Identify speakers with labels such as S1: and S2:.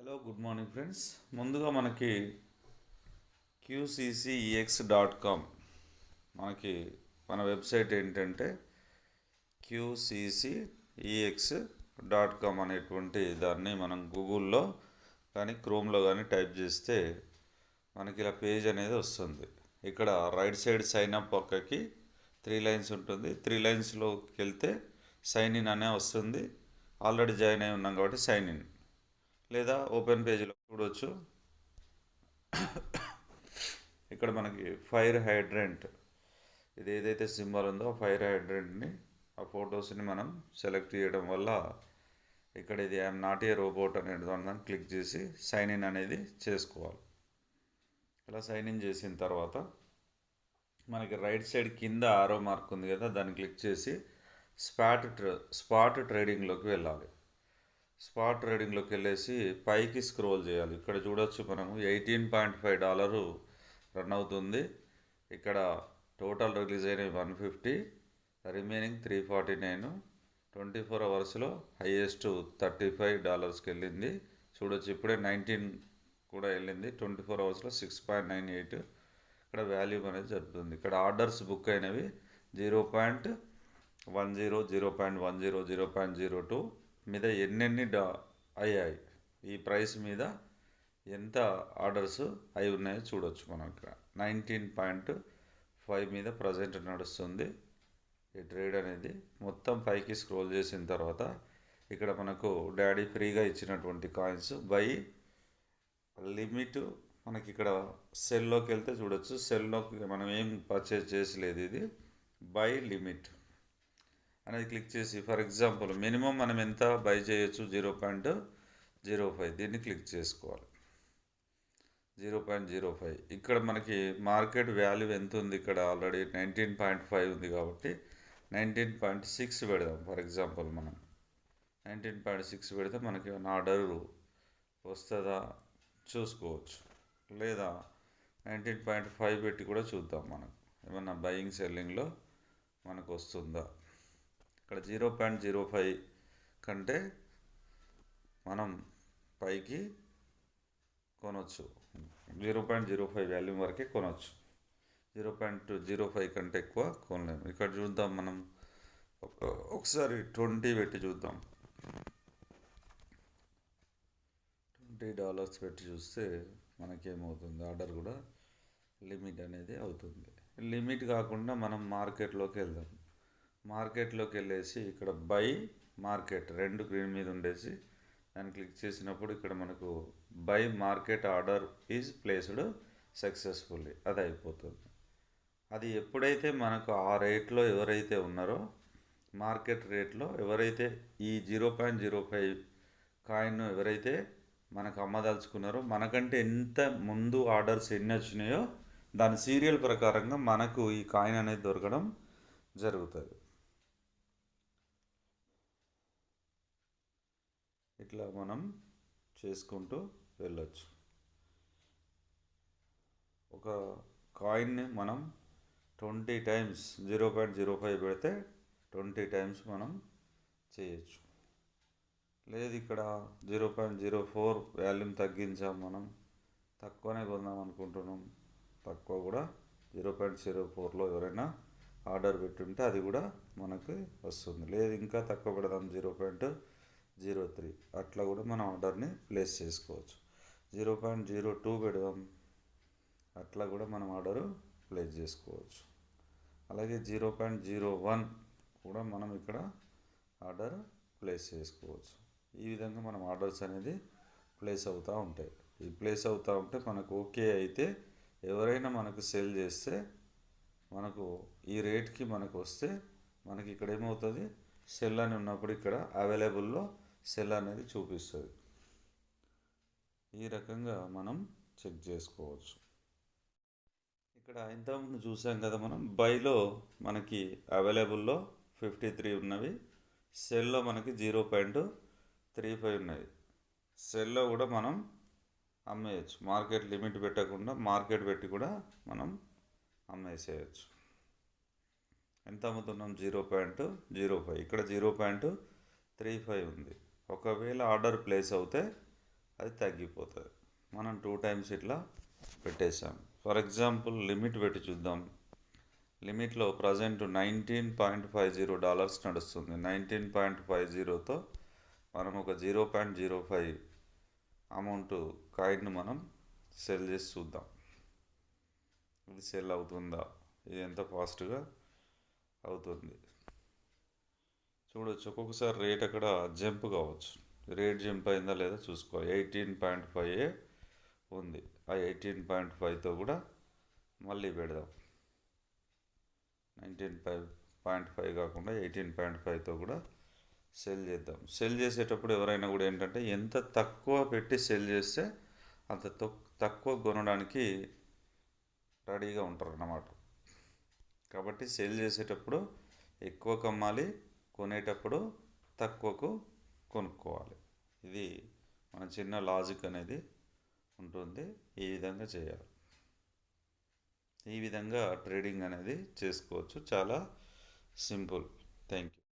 S1: Hello good morning friends ముందుగా మనకి క్యూసీసీఈఎక్స్ dot com మనకి మన వెబ్సైట్ ఏంటంటే క్యూసీసీఈఎక్స్ డాట్ కామ్ అనేటువంటి దాన్ని మనం గూగుల్లో కానీ క్రోమ్లో కానీ టైప్ చేస్తే మనకి ఇలా పేజ్ అనేది వస్తుంది. ఇక్కడ రైట్ సైడ్ సైన్ అప్ పక్కకి త్రీ లైన్స్ ఉంటుంది. త్రీ లైన్స్లోకి వెళ్తే సైన్ ఇన్ అనే వస్తుంది. ఆల్రెడీ జాయిన్ అయి ఉన్నాం కాబట్టి సైన్ ఇన్. లేదా ఓపెన్ పేజీలో చూడవచ్చు ఇక్కడ మనకి ఫైర్ హైడ్రెంట్ ఇది ఏదైతే సింబల్ ఉందో ఫైర్ హైడ్రెంట్ని ఆ ఫొటోస్ని మనం సెలెక్ట్ చేయడం వల్ల ఇక్కడ ఇది ఐఎమ్ నాట్ ఏ రోబోట్ అనే దాన్ని క్లిక్ చేసి సైన్ ఇన్ అనేది చేసుకోవాలి. ఇలా సైన్ ఇన్ చేసిన తర్వాత మనకి రైట్ సైడ్ కింద ఆరో మార్క్ ఉంది కదా దాన్ని క్లిక్ చేసి స్పాట్ ట్ర స్పాట్ ట్రేడింగ్లోకి వెళ్ళాలి. స్పాట్ ట్రేడింగ్లోకి వెళ్ళేసి పైకి స్క్రోల్ చేయాలి. ఇక్కడ చూడొచ్చు మనము eighteen point five dollar run అవుతుంది. ఇక్కడ టోటల్ రిలీజ్ అయినవి one fifty remaining three forty nine. Twenty four అవర్స్లో హైయెస్ట్ థర్టీ ఫైవ్ డాలర్స్కి వెళ్ళింది. చూడొచ్చు ఇప్పుడే నైన్టీన్ కూడా వెళ్ళింది. ట్వంటీ ఫోర్ అవర్స్లో సిక్స్ పాయింట్ నైన్ ఎయిట్. ఇక్కడ వాల్యూ అనేది జరుగుతుంది. ఇక్కడ ఆర్డర్స్ బుక్ అయినవి zero point one zero zero point one zero zero point zero two. మీద ఎన్నెన్ని డా అయ్యాయి? ఈ ప్రైస్ మీద ఎంత ఆర్డర్స్ అయి ఉన్నాయో చూడొచ్చు మనం ఇక్కడ. నైన్టీన్ పాయింట్ ఫైవ్ మీద ప్రజెంట్ నడుస్తుంది. ఈ ట్రేడ్ అనేది మొత్తం పైకి స్క్రోల్ చేసిన తర్వాత ఇక్కడ మనకు డాడీ ఫ్రీగా ఇచ్చినటువంటి కాయిన్స్ బై లిమిట్ మనకి ఇక్కడ సెల్లోకి వెళ్తే చూడొచ్చు. సెల్లోకి మనం ఏం పర్చేజ్ చేసలేదు ఇది. Buy limit. అనేది క్లిక్ చేసి ఫర్ ఎగ్జాంపుల్ మినిమం మనం ఎంత బై చేయొచ్చు? జీరో పాయింట్ జీరో ఫైవ్ దీన్ని క్లిక్ చేసుకోవాలి. జీరో పాయింట్ జీరో ఫైవ్ ఇక్కడ మనకి మార్కెట్ వాల్యూ ఎంత ఉంది? ఇక్కడ ఆల్రెడీ నైన్టీన్ పాయింట్ ఫైవ్ ఉంది కాబట్టి నైన్టీన్ పాయింట్ సిక్స్ పెడదాం. ఫర్ ఎగ్జాంపుల్ మనం. నైన్టీన్ పాయింట్ సిక్స్ పెడితే మనకి ఆర్డరు ఆర్డర్ వస్తుందా? చూసుకోవచ్చు. లేదా నైన్టీన్ పాయింట్ ఫైవ్ పెట్టి కూడా చూద్దాం మనం. ఏమన్నా బయింగ్ సెల్లింగ్లో మనకు వస్తుందా? ఇక్కడ జీరో పాయింట్ జీరో ఫైవ్ కంటే మనం పైకి కొనవచ్చు zero point zero five volume వరకే కొనవచ్చు జీరో పాయింట్ జీరో ఫైవ్ కంటే ఎక్కువ కొనలేము. ఇక్కడ చూద్దాం మనం. ఒకసారి ట్వంటీ పెట్టి చూద్దాం. ట్వంటీ డాలర్స్ పెట్టి చూస్తే మనకేమవుతుంది? ఆర్డర్ కూడా లిమిట్ అనేది అవుతుంది. లిమిట్ కాకుండా మనం మార్కెట్లోకి వెళ్దాం. మార్కెట్లోకి వెళ్ళేసి ఇక్కడ బై మార్కెట్ రెండు గ్రీన్ మీద ఉండేసి దాన్ని క్లిక్ చేసినప్పుడు ఇక్కడ మనకు buy market order is placed successfully. అది అయిపోతుంది. అది ఎప్పుడైతే మనకు ఆ రేట్లో ఎవరైతే ఉన్నారో మార్కెట్ రేట్లో ఎవరైతే ఈ zero point zero five coin ఎవరైతే మనకు అమ్మదలుచుకున్నారో మనకంటే ఎంత ముందు ఆర్డర్స్ ఎన్ని వచ్చినాయో దాని సీరియల్ ప్రకారంగా మనకు ఈ కాయిన్ అనేది దొరకడం జరుగుతుంది. ఇట్లా మనం చేసుకుంటూ వెళ్ళచ్చు. ఒక కాయిన్ని మనం twenty times zero point zero five పెడితే ట్వంటీ టైమ్స్ మనం చేయొచ్చు. లేదు ఇక్కడ zero point zero four volume తగ్గించాం మనం తక్కువనే కొందాం అనుకుంటున్నాం. తక్కువ కూడా జీరో పాయింట్ జీరో ఫోర్లో ఎవరైనా ఆర్డర్ పెట్టుంటే అది కూడా మనకి వస్తుంది. లేదు ఇంకా తక్కువ పెడదాం జీరో పాయింట్ జీరో త్రీ. అట్లా కూడా మనం ఆర్డర్ని ప్లేస్ చేసుకోవచ్చు. జీరో పాయింట్ జీరో టూ పెడదాం. అట్లా కూడా మనం ఆర్డర్ ప్లేస్ చేసుకోవచ్చు. అలాగే జీరో పాయింట్ జీరో వన్ కూడా మనం ఇక్కడ ఆర్డర్ ప్లేస్ చేసుకోవచ్చు. ఈ విధంగా మనం ఆర్డర్స్ అనేది ప్లేస్ అవుతూ ఉంటాయి. ఈ ప్లేస్ అవుతూ ఉంటే మనకు ఓకే అయితే ఎవరైనా మనకు సెల్ చేస్తే మనకు ఈ రేట్కి మనకు వస్తే మనకి ఇక్కడ ఏమవుతుంది? సెల్ అని ఉన్నప్పుడు ఇక్కడ అవైలబుల్లో సెల్ అనేది చూపిస్తుంది. ఈ రకంగా మనం చెక్ చేసుకోవచ్చు. ఇక్కడ ఇంతకుముందు చూసాం కదా మనం బైలో మనకి అవైలబుల్లో ఫిఫ్టీ త్రీ ఉన్నవి సెల్లో మనకి జీరో పాయింట్ త్రీ ఫైవ్ ఉన్నాయి సెల్లో కూడా మనం అమ్మేయచ్చు. మార్కెట్ లిమిట్ పెట్టకుండా మార్కెట్ పెట్టి కూడా మనం అమ్మేసేయచ్చు. ఎంత అమ్ముతున్నాం జీరో పాయింట్ జీరో ఫైవ్. ఇక్కడ జీరో పాయింట్ త్రీ ఫైవ్ ఉంది. ఒకవేళ ఆర్డర్ ప్లేస్ అవుతే అది తగ్గిపోతుంది. మనం టూ టైమ్స్ ఇట్లా పెట్టేసాం ఫర్ ఎగ్జాంపుల్ లిమిట్ పెట్టి చూద్దాం. లిమిట్లో present nineteen point five zero dollars నడుస్తుంది. నైన్టీన్ పాయింట్ ఫైవ్ జీరోతో మనం ఒక zero point zero five amount కాయిన్ను మనం సెల్ చేసి చూద్దాం. ఇది సెల్ అవుతుందా? ఇది ఎంత ఫాస్ట్గా అవుతుంది? చూడొచ్చు. ఒక్కొక్కసారి రేట్ అక్కడ జంప్ కావచ్చు. రేట్ జంప్ అయిందా లేదా చూసుకోవాలి. ఎయిటీన్ పాయింట్ ఫైవ్ ఉంది. ఆ ఎయిటీన్ పాయింట్ ఫైవ్తో కూడా మళ్ళీ పెడదాం. నైన్టీన్ ఫైవ్ పాయింట్ ఫైవ్ కాకుండా ఎయిటీన్ పాయింట్ ఫైవ్తో కూడా సెల్ చేద్దాం. సెల్ చేసేటప్పుడు ఎవరైనా కూడా ఏంటంటే ఎంత తక్కువ పెట్టి సెల్ చేస్తే అంత తక్కువ కొనడానికి రెడీగా ఉంటారు అన్నమాట కాబట్టి సెల్ చేసేటప్పుడు ఎక్కువ కమ్మాలి కొనేటప్పుడు తక్కువకు కొనుక్కోవాలి. ఇది మన చిన్న లాజిక్ అనేది ఉంటుంది. ఈ విధంగా చేయాలి. ఈ విధంగా ట్రేడింగ్ అనేది చేసుకోవచ్చు. చాలా సింపుల్. Thank you